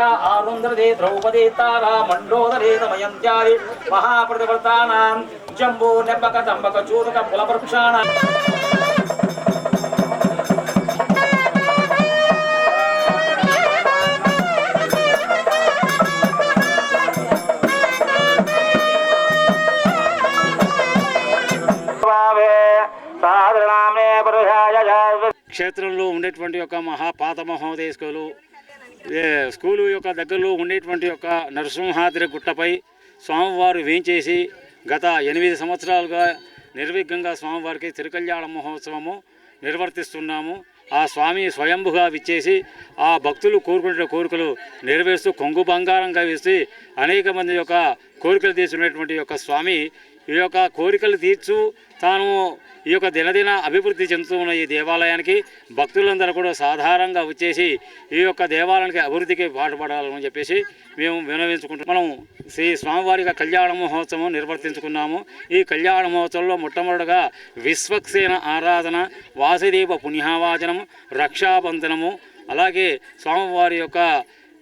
ఆరుంద్రదే ద్రౌపది తారా మండోదరే దమయంత్యాది మహాప్రతివర్తానాం జంబూ నెంబక దంబక చూరక పురుషాయ క్షేత్రంలో ఉండేటువంటి యొక్క మహాపాత మహోదయ స్కూలు యొక్క దగ్గరలో ఉండేటువంటి యొక్క నరసింహాద్రి గుట్టపై స్వామివారు వేంచేసి గత ఎనిమిది సంవత్సరాలుగా నిర్విఘ్నంగా స్వామివారికి తిరుకల్యాణ మహోత్సవము నిర్వర్తిస్తున్నాము. ఆ స్వామి స్వయంభుగా విచ్చేసి ఆ భక్తులు కోరుకునే కోరికలు నెరవేరుస్తూ కొంగు బంగారంగా వేసి అనేక మంది యొక్క కోరికలు తీసుకునేటువంటి యొక్క స్వామి ఈ యొక్క కోరికలు తీర్చు తాను ఈ యొక్క దినదిన అభివృద్ధి చెందుతూ ఉన్న ఈ దేవాలయానికి భక్తులందరూ కూడా సాధారణంగా వచ్చేసి ఈ యొక్క దేవాలయానికి అభివృద్ధికి పాటుపడాలని చెప్పేసి మేము వినవించుకుంటాం మనం శ్రీ స్వామివారి యొక్క కళ్యాణ మహోత్సవం నిర్వర్తించుకున్నాము. ఈ కళ్యాణ మహోత్సవంలో మొట్టమొదటిగా విశ్వక్సేన ఆరాధన వాసుదేవ పుణ్యావాచనము రక్షాబంధనము అలాగే స్వామివారి యొక్క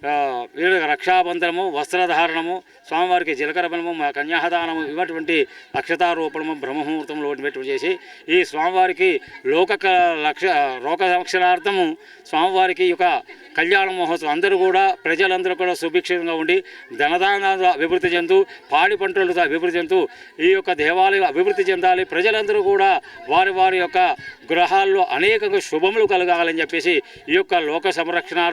రక్షాబంధనము వస్త్రధారణము స్వామివారికి జీలకర్ర బలము కన్యాదానము ఇటువంటి అక్షతారోపణము బ్రహ్మముహూర్తంలో ఉన్నటువంటి చేసి ఈ స్వామివారికి లోక క- లక్ష లోక సంరక్షణార్థము స్వామివారికి యొక్క కళ్యాణ మహోత్సవం. అందరూ కూడా ప్రజలందరూ కూడా సుభిక్షంగా ఉండి ధనదానాలు అభివృద్ధి చెందుతూ పాడి పంటలతో అభివృద్ధి చెందుతూ ఈ యొక్క దేవాలయం అభివృద్ధి చెందాలి. ప్రజలందరూ కూడా వారి వారి యొక్క గృహాల్లో అనేక శుభములు కలగాలని చెప్పేసి ఈ యొక్క లోక సంరక్షణ